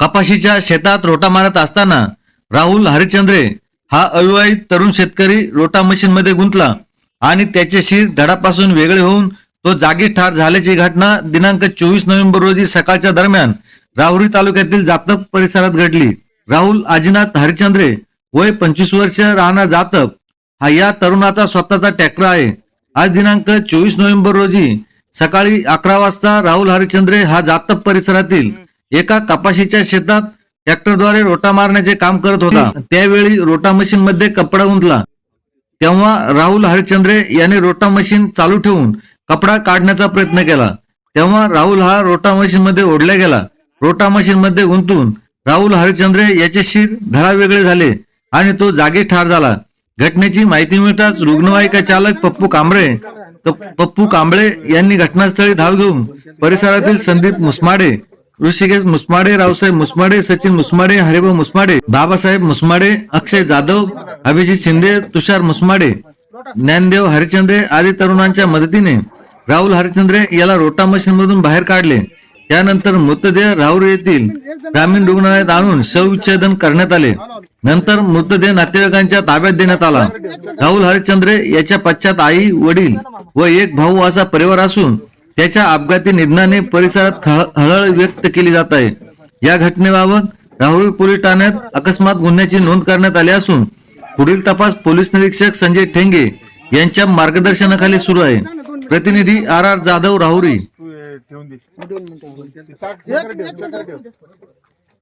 कपाशीच्या शेतात रोटा मारत असताना राहुल हरिचंद्रे हा अविवाहित तरुण शेतकरी रोटा मशीन मध्ये गुंतला आणि त्याचे शिर धडापासून वेगळे होऊन तो जागीच ठार झाल्याची घटना दिनांक चोवीस नोव्हेंबर रोजी सकाळच्या दरम्यान राहुरी तालुक्यातील जातप परिसरात घडली. राहुल आजीनाथ हरिचंद्रे वय पंचवीस वर्ष राहणार जातप हा या तरुणाचा स्वतःचा ट्रॅक्टर आहे. आज दिनांक चोवीस नोव्हेंबर रोजी सकाळी अकरा वाजता राहुल हरिचंद्रे हा जातप परिसरातील एका कपाशीच्या शेतात ट्रॅक्टरद्वारे रोटा मारण्याचे काम करत होता. त्यावेळी रोटा मशीन मध्ये कपडा गुंतला तेव्हा राहुल हरिचंद्रे याने रोटा मशीन चालू ठेवून कपडा काढण्याचा प्रयत्न केला. तेव्हा राहुल हा रोटा मशीन मध्ये ओढला गेला. रोटा मशीन मध्ये गुंतून राहुल हरिचंद्रे याचे शिर धडा वेगळे झाले आणि तो जागी ठार झाला. घटनेची माहिती मिळताच रुग्णवाहिका चालक पप्पू कांबळे पप्पू कांबळे यांनी घटनास्थळी धाव घेऊन परिसरातील संदीप मुसमाडे ऋषिकेश मुसमाडे रावसाहेब मुसमाडे सचिन मुसमाडे हरिभाऊ मुसमाडे बाबासाहेब मुसमाडे अक्षय जाधव अभिजित शिंदे तुषार मुसमाडे ज्ञानदेव हरिचंद्रे आदी तरुणांच्या मदतीने राहुल हरिचंद्रे याला रोटा मशीन मधून बाहेर काढले. त्यानंतर मृतदेह राहुल येथील ग्रामीण रुग्णालयात आणून शवविच्छेदन करण्यात आले. नंतर मृतदेह नातेवाईकांच्या ताब्यात देण्यात आला. राहुल हरिचंद्रे याच्या पश्चात आई वडील व एक भाऊ असा परिवार असून त्याच्या अपघाती निधनाने परिसरात हळ- हळहळ व्यक्त केली जात आहे या घटनेबाबत राहुरी पोलीस ठाण्यात अकस्मात गुन्ह्याची नोंद करण्यात आली असून पुढील तपास पोलीस निरीक्षक संजय ठेंगे यांच्या मार्गदर्शनाखाली सुरू आहे प्रतिनिधी आर आर जाधव राहुरी